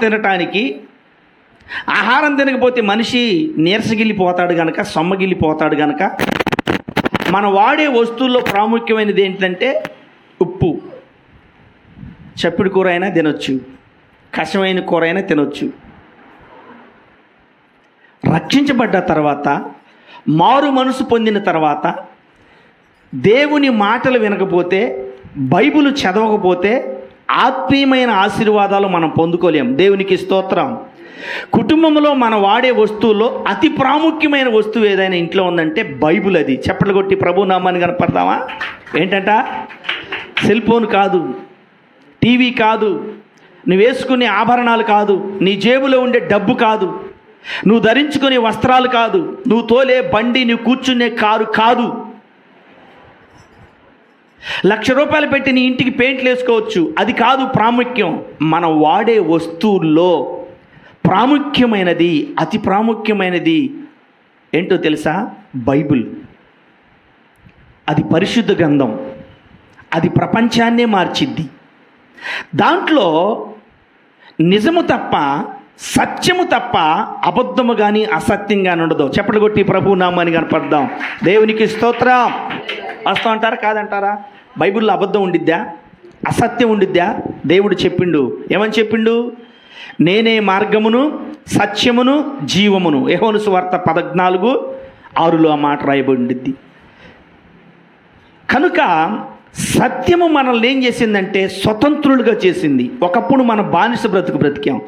తినటానికి ఆహారం తినకపోతే మనిషి నీరసగిల్లిపోతాడు గనక సొమ్మగిల్లిపోతాడు గనక మనం వాడే వస్తువుల్లో ప్రాముఖ్యమైనది ఏంటంటే ఉప్పు. చప్పిడి కూర అయినా తినొచ్చు. కషమైన కూర అయినా తినొచ్చు. రక్షించబడ్డ తర్వాత మారు మనసు పొందిన తర్వాత దేవుని మాటలు వినకపోతే బైబిల్ చదవకపోతే ఆత్మీయమైన ఆశీర్వాదాలు మనం పొందుకోలేం. దేవునికి స్తోత్రం. కుటుంబంలో మనం వాడే వస్తువుల్లో అతి ప్రాముఖ్యమైన వస్తువు ఏదైనా ఇంట్లో ఉందంటే బైబిల్ అది. చెప్పలు కొట్టి ప్రభు నామాన్ని కనపడతామా ఏంటంట? సెల్ ఫోన్ కాదు. టీవీ కాదు. నువ్వు వేసుకునే ఆభరణాలు కాదు. నీ జేబులో ఉండే డబ్బు కాదు. నువ్వు ధరించుకునే వస్త్రాలు కాదు. నువ్వు తోలే బండి నువ్వు కూర్చునే కారు కాదు. లక్ష రూపాయలు పెట్టి నీ ఇంటికి పెయింట్లు వేసుకోవచ్చు. అది కాదు ప్రాముఖ్యం. మనం వాడే వస్తువుల్లో ప్రాముఖ్యమైనది అతి ప్రాముఖ్యమైనది ఏంటో తెలుసా? బైబిల్. అది పరిశుద్ధ గ్రంథం. అది ప్రపంచాన్నే మార్చిద్ది. దాంట్లో నిజము తప్ప సత్యము తప్ప అబద్ధము కానీ అసత్యం కానీ ఉండదు. చెప్పలు కొట్టి ప్రభు నామాన్ని కనపడదాం. దేవునికి స్తోత్రం. వస్తూ అంటారా కాదంటారా? బైబిల్లో అబద్ధం ఉండిద్దా? అసత్యం ఉండిద్దా? దేవుడు చెప్పిండు. ఏమని చెప్పిండు? నేనే మార్గమును సత్యమును జీవమును. యహోను సువార్త పద్నాలుగు ఆరులో ఆ మాట రాయబడి ఉండిద్ది కనుక సత్యము మనల్ని ఏం చేసిందంటే స్వతంత్రులుగా చేసింది. ఒకప్పుడు మన బానిస బ్రతుకు బ్రతికాం.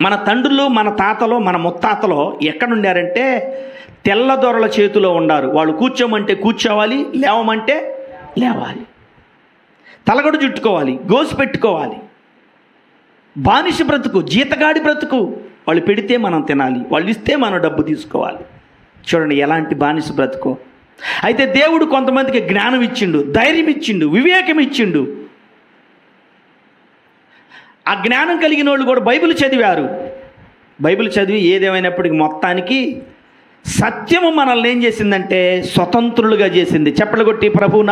మన తండ్రులు మన తాతలో మన ముత్తాతలో ఎక్కడుండారంటే తెల్లదొరల చేతిలో ఉన్నారు వాళ్ళు కూర్చోమంటే కూర్చోవాలి లేవమంటే లేవాలి. తలగడు చుట్టుకోవాలి గోసు పెట్టుకోవాలి. బానిస బ్రతుకు జీతగాడి బ్రతుకు. వాళ్ళు పెడితే మనం తినాలి వాళ్ళు ఇస్తే మనం డబ్బు తీసుకోవాలి. చూడండి ఎలాంటి బానిస బ్రతుకు. అయితే దేవుడు కొంతమందికి జ్ఞానం ఇచ్చిండు ధైర్యం ఇచ్చిండు వివేకం ఇచ్చిండు. ఆ జ్ఞానం కలిగిన వాళ్ళు కూడా బైబిల్ చదివారు. బైబిల్ చదివి ఏదేమైనప్పటికీ మొత్తానికి సత్యము మనల్ని ఏం చేసిందంటే స్వతంత్రులుగా చేసింది. చెప్పలగొట్టి కొట్టి ప్రభు